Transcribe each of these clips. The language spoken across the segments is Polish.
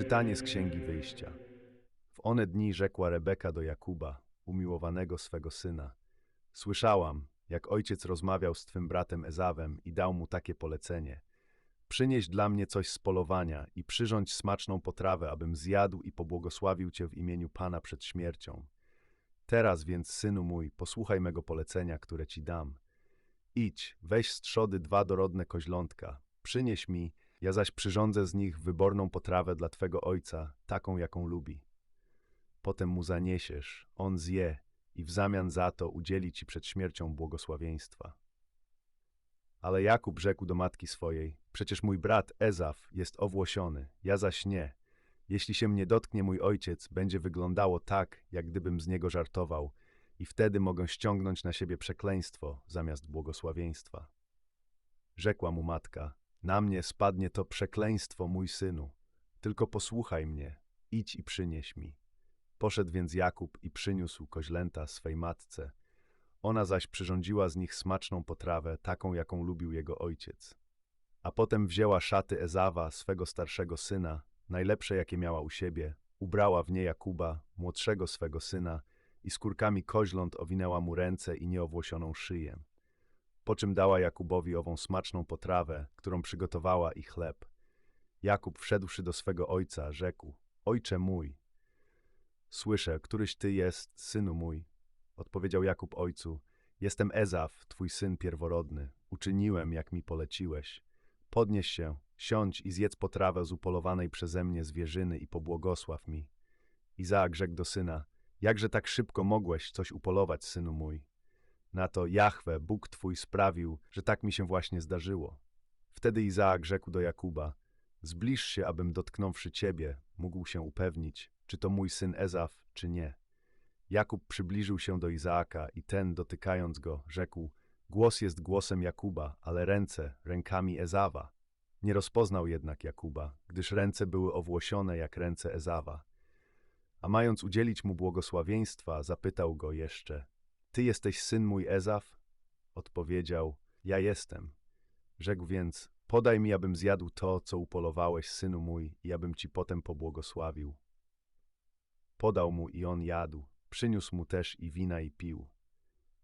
Czytanie z Księgi Wyjścia. W one dni rzekła Rebeka do Jakuba, umiłowanego swego syna. Słyszałam, jak ojciec rozmawiał z twym bratem Ezawem i dał mu takie polecenie. Przynieś dla mnie coś z polowania i przyrządź smaczną potrawę, abym zjadł i pobłogosławił cię w imieniu Pana przed śmiercią. Teraz więc, synu mój, posłuchaj mego polecenia, które ci dam. Idź, weź z trzody dwa dorodne koźlątka, przynieś mi, ja zaś przyrządzę z nich wyborną potrawę dla twego ojca, taką, jaką lubi. Potem mu zaniesiesz, on zje i w zamian za to udzieli ci przed śmiercią błogosławieństwa. Ale Jakub rzekł do matki swojej, przecież mój brat Ezaf jest owłosiony, ja zaś nie. Jeśli się mnie dotknie mój ojciec, będzie wyglądało tak, jak gdybym z niego żartował i wtedy mogę ściągnąć na siebie przekleństwo zamiast błogosławieństwa. Rzekła mu matka, na mnie spadnie to przekleństwo, mój synu. Tylko posłuchaj mnie, idź i przynieś mi. Poszedł więc Jakub i przyniósł koźlęta swej matce. Ona zaś przyrządziła z nich smaczną potrawę, taką, jaką lubił jego ojciec. A potem wzięła szaty Ezawa, swego starszego syna, najlepsze, jakie miała u siebie, ubrała w nie Jakuba, młodszego swego syna, i skórkami koźląt owinęła mu ręce i nieowłosioną szyję po czym dała Jakubowi ową smaczną potrawę, którą przygotowała i chleb. Jakub, wszedłszy do swego ojca, rzekł, Ojcze mój. Słyszę, któryś ty jest, synu mój. Odpowiedział Jakub ojcu, jestem Ezaf, twój syn pierworodny. Uczyniłem, jak mi poleciłeś. Podnieś się, siądź i zjedz potrawę z upolowanej przeze mnie zwierzyny i pobłogosław mi. Izaak rzekł do syna, jakże tak szybko mogłeś coś upolować, synu mój? Na to Jahwe, Bóg Twój sprawił, że tak mi się właśnie zdarzyło. Wtedy Izaak rzekł do Jakuba, zbliż się, abym dotknąwszy Ciebie, mógł się upewnić, czy to mój syn Ezaf, czy nie. Jakub przybliżył się do Izaaka i ten, dotykając go, rzekł, głos jest głosem Jakuba, ale ręce rękami Ezawa. Nie rozpoznał jednak Jakuba, gdyż ręce były owłosione jak ręce Ezawa. A mając udzielić mu błogosławieństwa, zapytał go jeszcze, ty jesteś syn mój Ezaf? Odpowiedział, ja jestem. Rzekł więc, podaj mi, abym zjadł to, co upolowałeś, synu mój, i abym ci potem pobłogosławił. Podał mu i on jadł, przyniósł mu też i wina i pił.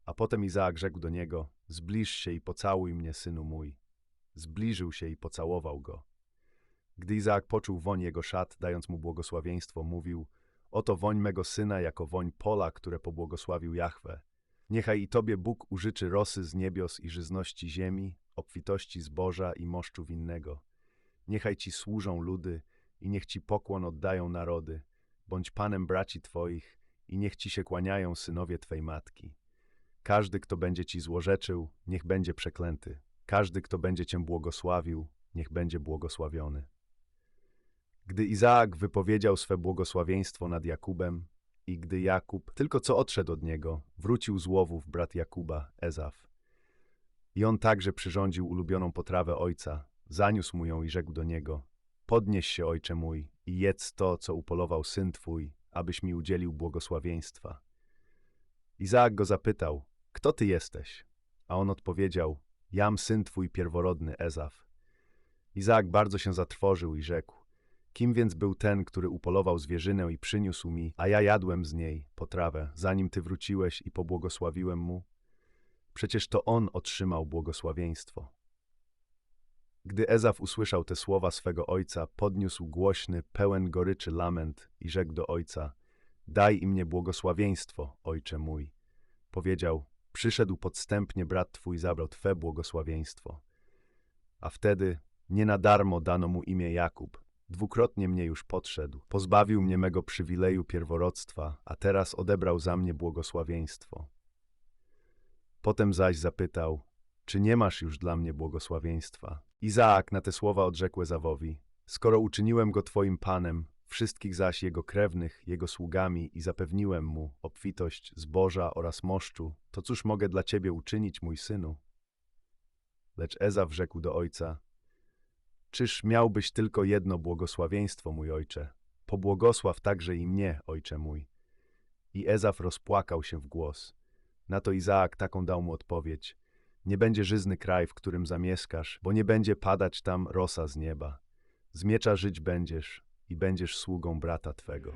A potem Izaak rzekł do niego, zbliż się i pocałuj mnie, synu mój. Zbliżył się i pocałował go. Gdy Izaak poczuł woń jego szat, dając mu błogosławieństwo, mówił, oto woń mego syna jako woń pola, które pobłogosławił Jahwe. Niechaj i Tobie Bóg użyczy rosy z niebios i żyzności ziemi, obfitości zboża i moszczu winnego. Niechaj Ci służą ludy i niech Ci pokłon oddają narody. Bądź Panem braci Twoich i niech Ci się kłaniają synowie Twej matki. Każdy, kto będzie Ci złorzeczył, niech będzie przeklęty. Każdy, kto będzie Cię błogosławił, niech będzie błogosławiony. Gdy Izaak wypowiedział swe błogosławieństwo nad Jakubem, i gdy Jakub tylko co odszedł od niego, wrócił z łowów brat Jakuba, Ezaf. I on także przyrządził ulubioną potrawę ojca, zaniósł mu ją i rzekł do niego, podnieś się, ojcze mój, i jedz to, co upolował syn twój, abyś mi udzielił błogosławieństwa. Izaak go zapytał, kto ty jesteś? A on odpowiedział, jam syn twój pierworodny, Ezaf. Izaak bardzo się zatrwożył i rzekł, Kim więc był ten, który upolował zwierzynę i przyniósł mi, a ja jadłem z niej potrawę, zanim ty wróciłeś i pobłogosławiłem mu? Przecież to on otrzymał błogosławieństwo. Gdy Ezaf usłyszał te słowa swego ojca, podniósł głośny, pełen goryczy lament i rzekł do ojca: Daj im mnie błogosławieństwo, ojcze mój. Powiedział: Przyszedł podstępnie brat twój, zabrał twe błogosławieństwo. A wtedy nie na darmo dano mu imię Jakub, Dwukrotnie mnie już podszedł, pozbawił mnie mego przywileju pierworodstwa, a teraz odebrał za mnie błogosławieństwo. Potem zaś zapytał, czy nie masz już dla mnie błogosławieństwa? Izaak na te słowa odrzekł Ezawowi, skoro uczyniłem go twoim panem, wszystkich zaś jego krewnych, jego sługami i zapewniłem mu obfitość zboża oraz moszczu, to cóż mogę dla ciebie uczynić, mój synu? Lecz Ezaw rzekł do ojca, Czyż miałbyś tylko jedno błogosławieństwo, mój ojcze? Pobłogosław także i mnie, ojcze mój. I Ezaf rozpłakał się w głos. Na to Izaak taką dał mu odpowiedź. Nie będzie żyzny kraj, w którym zamieskasz, bo nie będzie padać tam rosa z nieba. Z miecza żyć będziesz, i będziesz sługą brata twego.